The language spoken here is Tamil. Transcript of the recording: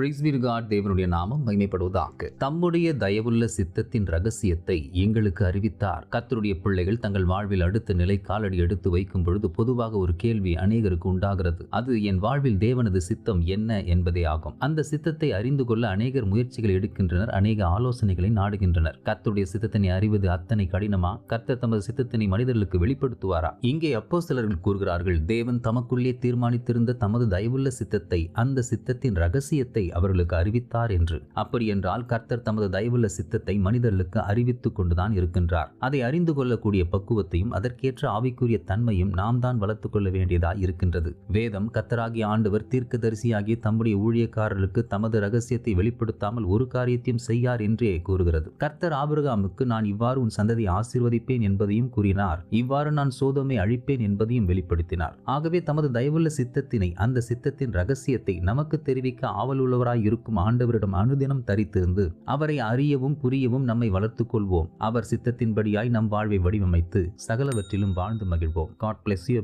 பிரைஸ்வீர்காட் தேவனுடைய நாமம் மகிமைப்படுவதாக. தம்முடைய தயவுள்ள சித்தத்தின் ரகசியத்தை எங்களுக்கு அறிவித்தார். கத்தருடைய பிள்ளைகள் தங்கள் வாழ்வில் அடுத்த நிலை காலடி எடுத்து வைக்கும் பொழுது பொதுவாக ஒரு கேள்வி அநேகருக்கு உண்டாகிறது. அது என் வாழ்வில் தேவனது சித்தம் என்ன என்பதே ஆகும். அந்த சித்தத்தை அறிந்து கொள்ள அநேகர் முயற்சிகள் எடுக்கின்றனர் அநேக ஆலோசனைகளை நாடுகின்றனர். கத்தருடைய சித்தத்தினை அறிவது அத்தனை கடினமா? கர்த்தர் தமது சித்தத்தினை மனிதர்களுக்கு வெளிப்படுத்துவாரா? இங்கே அப்போ சிலர்கள் கூறுகிறார்கள் தேவன் தமக்குள்ளே தீர்மானித்திருந்த தமது தயவுள்ள சித்தத்தை அந்த சித்தத்தின் ரகசியத்தை அவர்களுக்கு அறிவித்தார் என்று. அப்படி என்றால் கர்த்தர் தமது தயவுள்ள சித்தத்தை மனிதர்களுக்கு அறிவித்துக் கொண்டுதான் இருக்கின்றார். அதை அறிந்து கொள்ளக்கூடிய பக்குவத்தையும் அதற்கேற்ற ஆவிக்குரிய தன்மையும் நாம் தான் வளர்த்துக் கொள்ள வேண்டியதாய் இருக்கின்றது. வேதம் கர்த்தராகிய ஆண்டவர் தீர்க்கதரிசியாகிய தம்முடைய ஊழியக்காரர்களுக்கு தமது ரகசியத்தை வெளிப்படுத்தாமல் ஒரு காரியத்தையும் செய்யார் என்றே கூறுகிறது. கர்த்தர் ஆபிரகாமுக்கு நான் இவ்வாறு உன் சந்ததியை ஆசீர்வதிப்பேன் என்பதையும் கூறினார். இவ்வாறு நான் சோதமை அழிப்பேன் என்பதையும் வெளிப்படுத்தினார். ஆகவே தமது தயவுள்ள சித்தத்தினை அந்த சித்தத்தின் ரகசியத்தை நமக்கு தெரிவிக்க ஆவலுள்ளவராய் இருக்கும் ஆண்டவரிடம் அனுதினம் தரித்திருந்து அவரை அறியவும் புரியவும் நம்மை வளர்த்துக் கொள்வோம் அவர் சித்தத்தின்படியாய் நம் வாழ்வை வடிவமைத்து சகலவற்றிலும் வாழ்ந்து மகிழ்வோம். God bless you